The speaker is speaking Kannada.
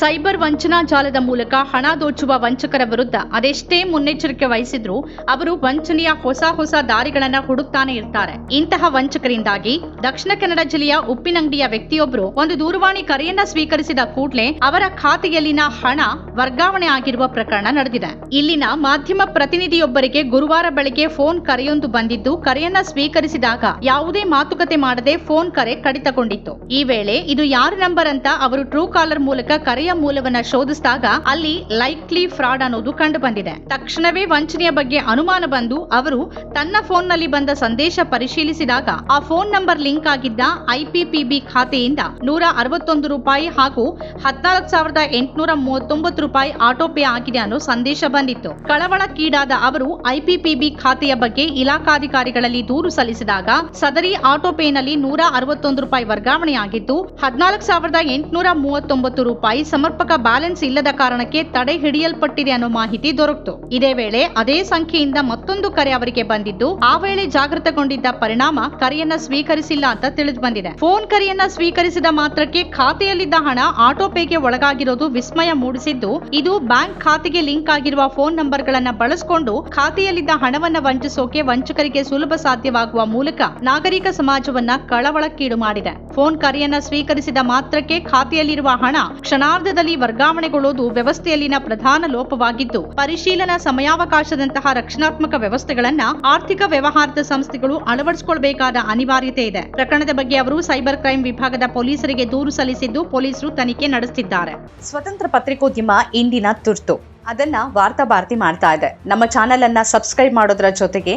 ಸೈಬರ್ ವಂಚನಾ ಜಾಲದ ಮೂಲಕ ಹಣ ದೋಚುವ ವಂಚಕರ ವಿರುದ್ಧ ಅದೆಷ್ಟೇ ಮುನ್ನೆಚ್ಚರಿಕೆ ವಹಿಸಿದ್ರು ಅವರು ವಂಚನೆಯ ಹೊಸ ಹೊಸ ದಾರಿಗಳನ್ನ ಹುಡುಕ್ತಾನೆ ಇರ್ತಾರೆ. ಇಂತಹ ವಂಚಕರಿಂದಾಗಿ ದಕ್ಷಿಣ ಕನ್ನಡ ಜಿಲ್ಲೆಯ ಉಪ್ಪಿನಂಗಡಿಯ ವ್ಯಕ್ತಿಯೊಬ್ಬರು ಒಂದು ದೂರವಾಣಿ ಕರೆಯನ್ನ ಸ್ವೀಕರಿಸಿದ ಕೂಡಲೇ ಅವರ ಖಾತೆಯಲ್ಲಿನ ಹಣ ವರ್ಗಾವಣೆ ಆಗಿರುವ ಪ್ರಕರಣ ನಡೆದಿದೆ. ಇಲ್ಲಿನ ಮಾಧ್ಯಮ ಪ್ರತಿನಿಧಿಯೊಬ್ಬರಿಗೆ ಗುರುವಾರ ಬೆಳಗ್ಗೆ ಫೋನ್ ಕರೆಯೊಂದು ಬಂದಿದ್ದು, ಕರೆಯನ್ನ ಸ್ವೀಕರಿಸಿದಾಗ ಯಾವುದೇ ಮಾತುಕತೆ ಮಾಡದೆ ಫೋನ್ ಕರೆ ಕಡಿತಗೊಂಡಿತ್ತು. ಈ ವೇಳೆ ಇದು ಯಾರ ನಂಬರ್ ಅಂತ ಅವರು ಟ್ರೂ ಕಾಲರ್ ಮೂಲಕ ಕರೆಯ ಮೂಲವನ್ನ ಶೋಧಿಸಿದಾಗ ಅಲ್ಲಿ ಲೈಕ್ಲಿ ಫ್ರಾಡ್ ಅನ್ನೋದು ಕಂಡು ಬಂದಿದೆ ತಕ್ಷಣವೇ ವಂಚನೆಯ ಬಗ್ಗೆ ಅನುಮಾನ ಬಂದು ಅವರು ತನ್ನ ಫೋನ್ನಲ್ಲಿ ಬಂದ ಸಂದೇಶ ಪರಿಶೀಲಿಸಿದಾಗ ಆ ಫೋನ್ ನಂಬರ್ ಲಿಂಕ್ ಆಗಿದ್ದ ಐಪಿಪಿಬಿ ಖಾತೆಯಿಂದ ನೂರ ಅರವತ್ತೊಂದು ರೂಪಾಯಿ ಹಾಗೂ ಹದಿನಾಲ್ಕು ಸಾವಿರದ ಎಂಟುನೂರ ಮೂವತ್ತೊಂಬತ್ತು ಆಗಿದೆ ಅನ್ನೋ ಸಂದೇಶ ಬಂದಿತ್ತು. ಕಳವಳಕ್ಕೀಡಾದ ಅವರು ಐಪಿಪಿಬಿ ಖಾತೆಯ ಬಗ್ಗೆ ಇಲಾಖಾಧಿಕಾರಿಗಳಲ್ಲಿ ದೂರು ಸಲ್ಲಿಸಿದಾಗ ಸದರಿ ಆಟೋ ಪೇನಲ್ಲಿ ನೂರ ಅರವತ್ತೊಂದು ರೂಪಾಯಿ ವರ್ಗಾವಣೆಯಾಗಿದ್ದು, ಹದಿನಾಲ್ಕು ಸಾವಿರದ ಎಂಟುನೂರ ಮೂವತ್ತೊಂಬತ್ತು ರೂಪಾಯಿ ಸಮರ್ಪಕ ಬ್ಯಾಲೆನ್ಸ್ ಇಲ್ಲದ ಕಾರಣಕ್ಕೆ ತಡೆ ಹಿಡಿಯಲ್ಪಟ್ಟಿದೆ ಅನ್ನೋ ಮಾಹಿತಿ ದೊರಕಿತು. ಇದೇ ವೇಳೆ ಅದೇ ಸಂಖ್ಯೆಯಿಂದ ಮತ್ತೊಂದು ಕರೆ ಅವರಿಗೆ ಬಂದಿದ್ದು, ಆ ವೇಳೆ ಜಾಗೃತಗೊಂಡಿದ್ದ ಪರಿಣಾಮ ಕರೆಯನ್ನ ಸ್ವೀಕರಿಸಿಲ್ಲ ಅಂತ ತಿಳಿದು ಬಂದಿದೆ. ಫೋನ್ ಕರೆಯನ್ನ ಸ್ವೀಕರಿಸಿದ ಮಾತ್ರಕ್ಕೆ ಖಾತೆಯಲ್ಲಿದ್ದ ಹಣ ಆಟೋ ಪೇಗೆ ಒಳಗಾಗಿರೋದು ವಿಸ್ಮಯ ಮೂಡಿಸಿದ್ದು, ಇದು ಬ್ಯಾಂಕ್ ಖಾತೆಗೆ ಲಿಂಕ್ ಆಗಿರುವ ಫೋನ್ ನಂಬರ್ಗಳನ್ನ ಬಳಸಿಕೊಂಡು ಖಾತೆಯಲ್ಲಿದ್ದ ಹಣವನ್ನ ವಂಚಿಸೋಕೆ ವಂಚಕರಿಗೆ ಸುಲಭ ಸಾಧ್ಯವಾಗುವ ಮೂಲಕ ನಾಗರಿಕ ಸಮಾಜವನ್ನ ಕಳವಳಕ್ಕೀಡು ಮಾಡಿದೆ. ಫೋನ್ ಕರೆಯನ್ನ ಸ್ವೀಕರಿಸಿದ ಮಾತ್ರಕ್ಕೆ ಖಾತೆಯಲ್ಲಿರುವ ಹಣ ಕ್ಷಣಾರ್ಧದಲ್ಲಿ ವರ್ಗಾವಣೆಗೊಳ್ಳುವುದು ವ್ಯವಸ್ಥೆಯಲ್ಲಿನ ಪ್ರಧಾನ ಲೋಪವಾಗಿದ್ದು, ಪರಿಶೀಲನಾ ಸಮಯಾವಕಾಶದಂತಹ ರಕ್ಷಣಾತ್ಮಕ ವ್ಯವಸ್ಥೆಗಳನ್ನ ಆರ್ಥಿಕ ವ್ಯವಹಾರದ ಸಂಸ್ಥೆಗಳು ಅಳವಡಿಸಿಕೊಳ್ಳಬೇಕಾದ ಅನಿವಾರ್ಯತೆ ಇದೆ. ಪ್ರಕರಣದ ಬಗ್ಗೆ ಅವರು ಸೈಬರ್ ಕ್ರೈಂ ವಿಭಾಗದ ಪೊಲೀಸರಿಗೆ ದೂರು ಸಲ್ಲಿಸಿದ್ದು ಪೊಲೀಸರು ತನಿಖೆ ನಡೆಸುತ್ತಿದ್ದಾರೆ. ಸ್ವತಂತ್ರ ಪತ್ರಿಕೋದ್ಯಮ ಇಂದಿನ ತುರ್ತು. ಅದನ್ನ ವಾರ್ತಾ ಭಾರತಿ ಮಾಡ್ತಾ ಇದೆ. ನಮ್ಮ ಚಾನೆಲ್ ಅನ್ನ ಸಬ್ಸ್ಕ್ರೈಬ್ ಮಾಡೋದ್ರ ಜೊತೆಗೆ